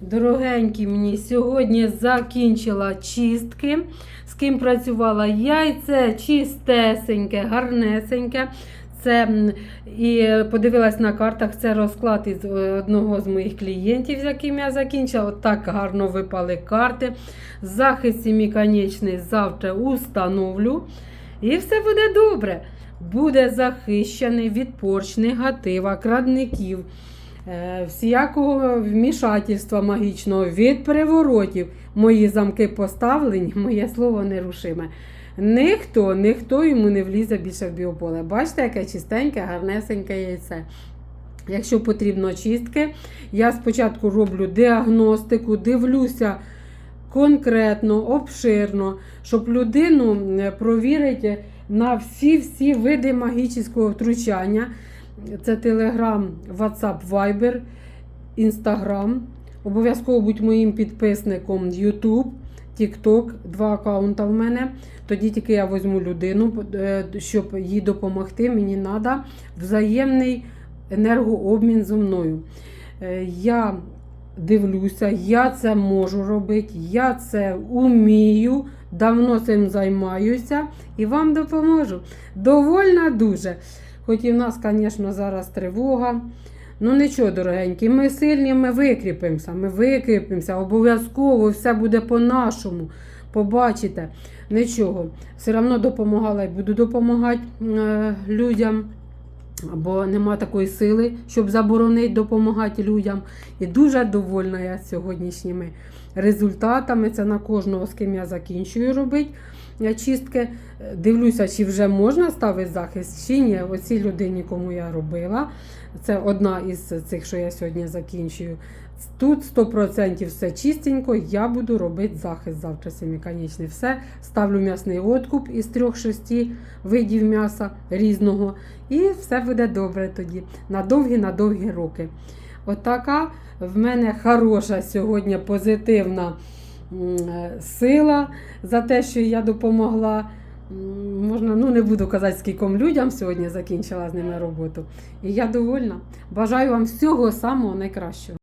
Дорогенькі мені, сьогодні закінчила чистки. З ким працювала яйце, чистесеньке, гарнесеньке. Це і подивилась на картах. Це розклад із е, одного з моїх клієнтів, з яким я закінчила. От так гарно випали карти. Захист сіміконечний завтра установлю. І все буде добре. Буде захищений від порч, негатива, крадників, е, всякого вмішательства магічного, від переворотів. Мої замки поставлені, моє слово нерушиме. Ніхто, ніхто йому не влізе більше в біополе. Бачите, яке чистеньке, гарнесеньке яйце. Якщо потрібно чистки, я спочатку роблю діагностику, дивлюся конкретно, обширно, щоб людину е, провірити на всі-всі види магічного втручання. Це Telegram, WhatsApp, Viber, Instagram. Обов'язково будь моїм підписником YouTube, TikTok, два аккаунта в мене. Тоді тільки я візьму людину, е, щоб їй допомогти. Мені треба взаємний енергообмін зі мною. Е, Я дивлюся, я це можу робити, я це вмію, давно цим займаюся і вам допоможу. Довольна дуже. Хоч і в нас, звісно, зараз тривога. Ну нічого, дорогенькі, ми сильні, ми викріпимося, ми викріпимося, обов'язково все буде по-нашому. Побачите, нічого. Все одно допомагала і буду допомагати е, людям. Бо нема такої сили, щоб заборонити допомагати людям. І дуже довольна я сьогоднішніми результатами. Це на кожного, з ким я закінчую робити чистки. Дивлюся, чи вже можна ставити захист, чи ні. Оцій людині, кому я робила. Це одна із цих, що я сьогодні закінчую. Тут 100% все чистенько, я буду робити захист завтра семиконечний. Все, ставлю м'ясний откуп із 3-6 видів м'яса різного. І все буде добре тоді. На довгі, на довгі роки. Отака в мене хороша сьогодні позитивна е, сила за те, що я допомогла. Можна, ну не буду казати, скільком людям сьогодні закінчила з ними роботу. І я довольна. Бажаю вам всього самого найкращого.